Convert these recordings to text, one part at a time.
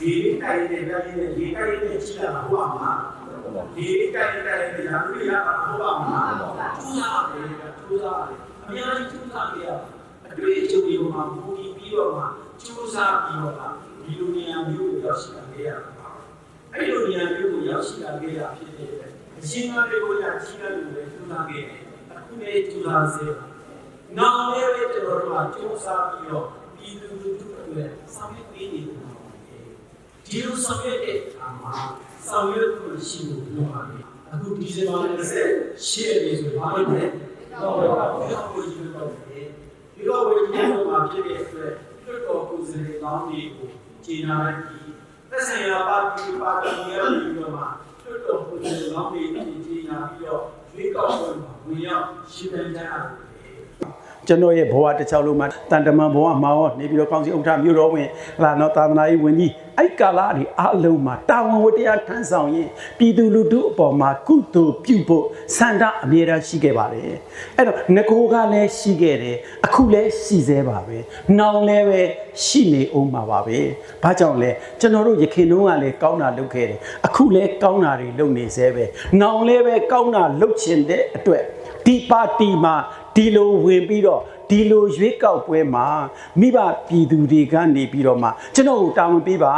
ဒီတိုင်းနဲ့တိုင်းနဲ့ဒီတိုင်းနဲ့ကြည့်ရမှာဟုတ်ပါမလားဒီတိုင်းနဲ့တိုင်းနဲ့ရာလူရမှာဟုတ်ပါမလားထူးစားတယ်ထူးစားတယ်အများကြီးထူးစားကြရအတွေ့အကြုံတွေမှာပူပြီးပြီးတော့မှထူးစားပြီးတော့မှဒီလိုနေရာမျိုးကိုရောက်ရှိလာခဲ့ရတာပါအဲ့လိုနေရာမျိုးကိုရောက်ရှိလာခဲ့ရဖြစ်တဲ့အတွက်အရှင်မတွေကိုရကြီးတဲ့လူတွေထူးစားခဲ့တယ်အခုလည်းထူးစားစေပါနောက်လည်းပဲကျွန်တော်တို့ကထူးစားပြီးတော့ဒီလူလူတို့အတွက်ဆောင်ရွက်ပေးနေတယ် ဒီလိုဆောင်ရွက်တဲ့အခါမှာဆောင်ရွက်မှုရှိလို့ပြောပါမယ်အခုဒီဇင်ဘာ20ရှေ့ရည်ဆိုဘာလို့လဲတော့ဘာလို့ကိုကြီးလို့တယ်ဒီတော့ဝေဒီလိုမှာဖြစ်တဲ့အတွက်လွတ်တော်ကိုယ်စားလှယ်ကောင်းတွေကိုဂျင်းနာလိုက်ပြီးသက်ဆိုင်ရာပါတီပါတီရပြီးတော့မှလွတ်တော်ကိုယ်စားလှယ်ကောင်းတွေဂျင်းနာပြီးတော့ရွေးကောက်ပွဲမှာဝင်ရောက်ရှင်းပြကြရတယ် ကျွန်တော်ရဲ့ဘဝတစ်ချောင်းလုံးမှာတန်တမန်ဘဝမှာရောနေပြီးတော့ကောင်းစီဥက္ကဋ္ဌမြို့တော်ဝင်လာတော့သာသနာရေးဝန်ကြီးအဲ့ကာလတွေအလုံးမှာတာဝန်ဝတ္တရားထမ်းဆောင်ရင်ပြည်သူလူထုအပေါ်မှာကုသိုလ်ပြုဖို့စန္ဒအမြဲတမ်းရှိခဲ့ပါတယ်အဲ့တော့ငကိုကလည်းရှိခဲ့တယ်အခုလည်းရှိသေးပါပဲနောင်လည်းပဲရှိနေအောင်ပါပါပဲဘာကြောင့်လဲကျွန်တော်တို့ရခင်တုန်းကလည်းကောင်းတာလုပ်ခဲ့တယ်အခုလည်းကောင်းတာတွေလုပ်နေသေးပဲနောင်လည်းပဲကောင်းတာလုပ်ချင်တဲ့အတွက်ဒီပါတီမှာ ဒီလိုဝင်ပြီးတော့ဒီလိုရွေးကောက်ပွဲမှာမိဘပြည်သူတွေကနေပြီးတော့မှကျွန်တော်ကိုတာဝန်ပေးပါ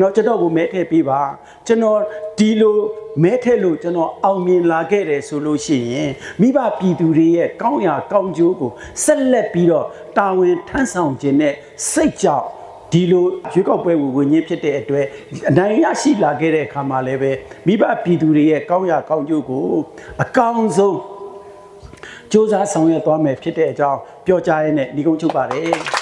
နော်ကျွန်တော်ကိုမဲထည့်ပေးပါကျွန်တော်ဒီလိုမဲထည့်လို့ကျွန်တော်အောင်မြင်လာခဲ့တယ်ဆိုလို့ရှိရင်မိဘပြည်သူတွေရဲ့ကောင်းရာကောင်းကျိုးကိုဆက်လက်ပြီးတော့တာဝန်ထမ်းဆောင်ခြင်းနဲ့စိတ်ကြောက်ဒီလိုရွေးကောက်ပွဲကိုဝင်ရင်းဖြစ်တဲ့အတွက်အနိုင်ရရှိလာခဲ့တဲ့အခါမှာလည်းပဲမိဘပြည်သူတွေရဲ့ကောင်းရာကောင်းကျိုးကိုအကောင်းဆုံး စ조사ဆောင်ရွက်သွားမယ်ဖြစ်တဲ့အကြောင်းပြောကြားရင်းနဲ့ညီကုန်းချုပ်ပါတယ်